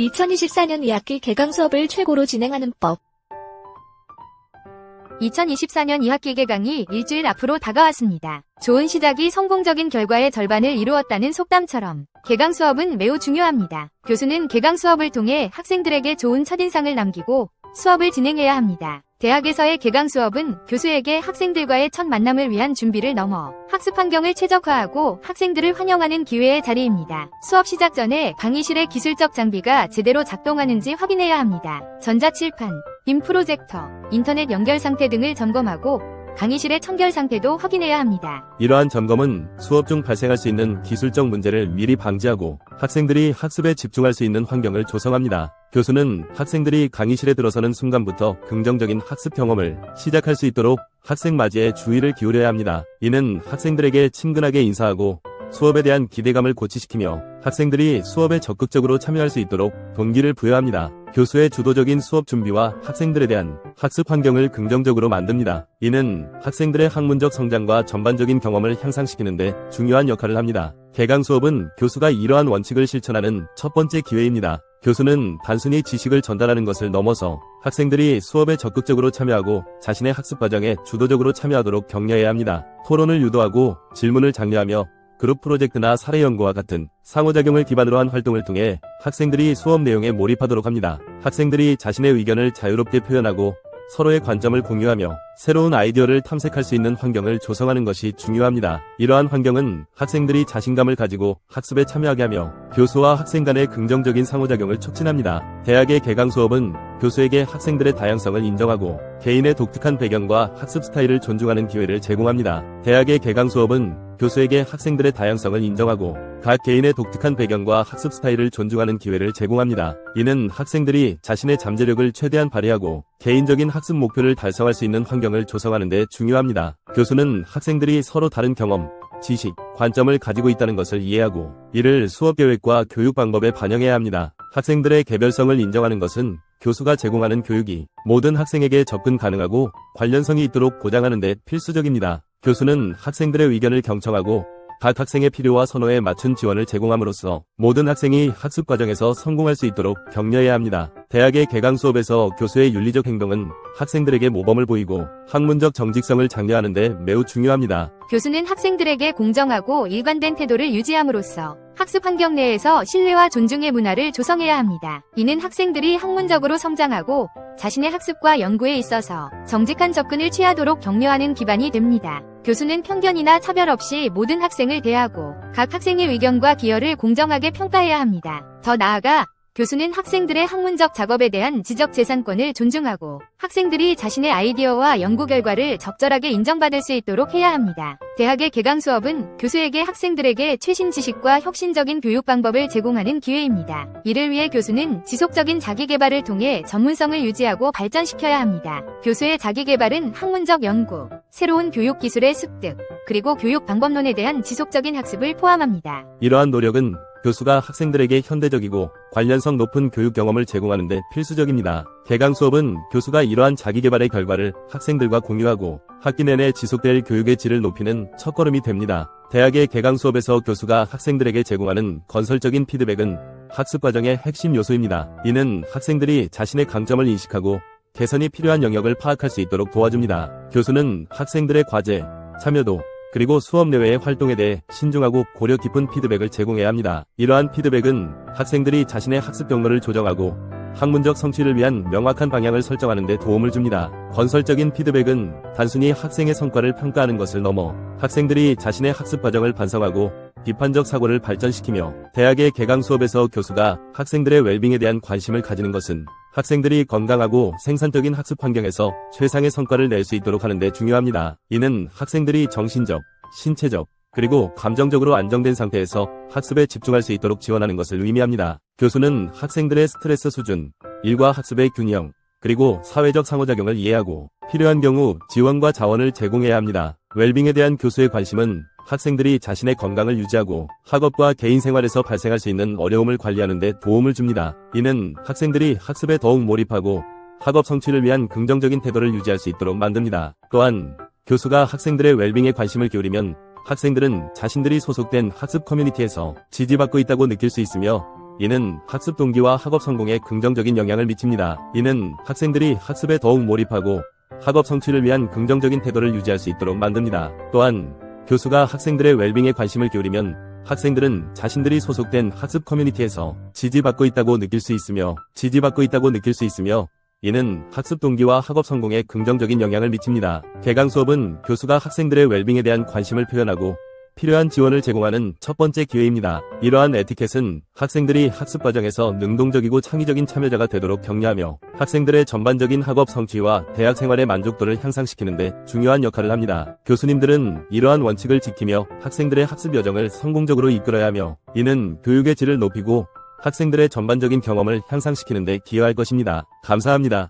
2024년 2학기 개강 수업을 최고로 진행하는 법. 2024년 2학기 개강이 일주일 앞으로 다가왔습니다. 좋은 시작이 성공적인 결과의 절반을 이루었다는 속담처럼 개강 수업은 매우 중요합니다. 교수는 개강 수업을 통해 학생들에게 좋은 첫인상을 남기고 수업을 진행해야 합니다. 대학에서의 개강 수업은 교수에게 학생들과의 첫 만남을 위한 준비를 넘어 학습 환경을 최적화하고 학생들을 환영하는 기회의 자리입니다. 수업 시작 전에 강의실의 기술적 장비가 제대로 작동하는지 확인해야 합니다. 전자칠판, 빔 프로젝터, 인터넷 연결 상태 등을 점검하고 강의실의 청결 상태도 확인해야 합니다. 이러한 점검은 수업 중 발생할 수 있는 기술적 문제를 미리 방지하고 학생들이 학습에 집중할 수 있는 환경을 조성합니다. 교수는 학생들이 강의실에 들어서는 순간부터 긍정적인 학습 경험을 시작할 수 있도록 학생 맞이에 주의를 기울여야 합니다. 이는 학생들에게 친근하게 인사하고 수업에 대한 기대감을 고취시키며 학생들이 수업에 적극적으로 참여할 수 있도록 동기를 부여합니다. 교수의 주도적인 수업 준비와 학생들에 대한 학습 환경을 긍정적으로 만듭니다. 이는 학생들의 학문적 성장과 전반적인 경험을 향상시키는데 중요한 역할을 합니다. 개강 수업은 교수가 이러한 원칙을 실천하는 첫 번째 기회입니다. 교수는 단순히 지식을 전달하는 것을 넘어서 학생들이 수업에 적극적으로 참여하고 자신의 학습 과정에 주도적으로 참여하도록 격려해야 합니다. 토론을 유도하고 질문을 장려하며 그룹 프로젝트나 사례 연구와 같은 상호작용을 기반으로 한 활동을 통해 학생들이 수업 내용에 몰입하도록 합니다. 학생들이 자신의 의견을 자유롭게 표현하고 서로의 관점을 공유하며 새로운 아이디어를 탐색할 수 있는 환경을 조성하는 것이 중요합니다. 이러한 환경은 학생들이 자신감을 가지고 학습에 참여하게 하며 교수와 학생 간의 긍정적인 상호작용을 촉진합니다. 대학의 개강 수업은 교수에게 학생들의 다양성을 인정하고 개인의 독특한 배경과 학습 스타일을 존중하는 기회를 제공합니다. 대학의 개강 수업은 교수에게 학생들의 다양성을 인정하고 각 개인의 독특한 배경과 학습 스타일을 존중하는 기회를 제공합니다. 이는 학생들이 자신의 잠재력을 최대한 발휘하고 개인적인 학습 목표를 달성할 수 있는 환경을 조성하는 데 중요합니다. 교수는 학생들이 서로 다른 경험, 지식, 관점을 가지고 있다는 것을 이해하고 이를 수업 계획과 교육 방법에 반영해야 합니다. 학생들의 개별성을 인정하는 것은 교수가 제공하는 교육이 모든 학생에게 접근 가능하고 관련성이 있도록 보장하는 데 필수적입니다. 교수는 학생들의 의견을 경청하고 각 학생의 필요와 선호에 맞춘 지원을 제공함으로써 모든 학생이 학습 과정에서 성공할 수 있도록 격려해야 합니다. 대학의 개강 수업에서 교수의 윤리적 행동은 학생들에게 모범을 보이고 학문적 정직성을 장려하는 데 매우 중요합니다. 교수는 학생들에게 공정하고 일관된 태도를 유지함으로써 학습 환경 내에서 신뢰와 존중의 문화를 조성해야 합니다. 이는 학생들이 학문적으로 성장하고 자신의 학습과 연구에 있어서 정직한 접근을 취하도록 격려하는 기반이 됩니다. 교수는 편견이나 차별 없이 모든 학생을 대하고 각 학생의 의견과 기여를 공정하게 평가해야 합니다. 더 나아가 교수는 학생들의 학문적 작업에 대한 지적 재산권을 존중하고 학생들이 자신의 아이디어와 연구 결과를 적절하게 인정받을 수 있도록 해야 합니다. 대학의 개강 수업은 교수에게 학생들에게 최신 지식과 혁신적인 교육 방법을 제공하는 기회입니다. 이를 위해 교수는 지속적인 자기 개발을 통해 전문성을 유지하고 발전시켜야 합니다. 교수의 자기 개발은 학문적 연구, 새로운 교육 기술의 습득, 그리고 교육 방법론에 대한 지속적인 학습을 포함합니다. 이러한 노력은 교수가 학생들에게 현대적이고 관련성 높은 교육 경험을 제공하는 데 필수적입니다. 개강 수업은 교수가 이러한 자기개발의 결과를 학생들과 공유하고 학기 내내 지속될 교육의 질을 높이는 첫걸음이 됩니다. 대학의 개강 수업에서 교수가 학생들에게 제공하는 건설적인 피드백은 학습 과정의 핵심 요소입니다. 이는 학생들이 자신의 강점을 인식하고 개선이 필요한 영역을 파악할 수 있도록 도와줍니다. 교수는 학생들의 과제, 참여도, 그리고 수업 내외의 활동에 대해 신중하고 고려 깊은 피드백을 제공해야 합니다. 이러한 피드백은 학생들이 자신의 학습 경로를 조정하고 학문적 성취를 위한 명확한 방향을 설정하는 데 도움을 줍니다. 건설적인 피드백은 단순히 학생의 성과를 평가하는 것을 넘어 학생들이 자신의 학습 과정을 반성하고 비판적 사고를 발전시키며 대학의 개강 수업에서 교수가 학생들의 웰빙에 대한 관심을 가지는 것은 학생들이 건강하고 생산적인 학습 환경에서 최상의 성과를 낼 수 있도록 하는 데 중요합니다. 이는 학생들이 정신적, 신체적, 그리고 감정적으로 안정된 상태에서 학습에 집중할 수 있도록 지원하는 것을 의미합니다. 교수는 학생들의 스트레스 수준, 일과 학습의 균형, 그리고 사회적 상호작용을 이해하고 필요한 경우 지원과 자원을 제공해야 합니다. 웰빙에 대한 교수의 관심은 학생들이 자신의 건강을 유지하고 학업과 개인 생활에서 발생할 수 있는 어려움을 관리하는 데 도움을 줍니다. 이는 학생들이 학습에 더욱 몰입하고 학업 성취를 위한 긍정적인 태도를 유지할 수 있도록 만듭니다. 또한 교수가 학생들의 웰빙에 관심을 기울이면 학생들은 자신들이 소속된 학습 커뮤니티에서 지지받고 있다고 느낄 수 있으며 이는 학습 동기와 학업 성공에 긍정적인 영향을 미칩니다. 이는 학생들이 학습에 더욱 몰입하고 학업 성취를 위한 긍정적인 태도를 유지할 수 있도록 만듭니다. 또한 교수가 학생들의 웰빙에 관심을 기울이면 학생들은 자신들이 소속된 학습 커뮤니티에서 지지받고 있다고 느낄 수 있으며 지지받고 있다고 느낄 수 있으며 이는 학습 동기와 학업 성공에 긍정적인 영향을 미칩니다. 개강 수업은 교수가 학생들의 웰빙에 대한 관심을 표현하고 필요한 지원을 제공하는 첫 번째 기회입니다. 이러한 에티켓은 학생들이 학습 과정에서 능동적이고 창의적인 참여자가 되도록 격려하며 학생들의 전반적인 학업 성취와 대학 생활의 만족도를 향상시키는데 중요한 역할을 합니다. 교수님들은 이러한 원칙을 지키며 학생들의 학습 여정을 성공적으로 이끌어야 하며 이는 교육의 질을 높이고 학생들의 전반적인 경험을 향상시키는데 기여할 것입니다. 감사합니다.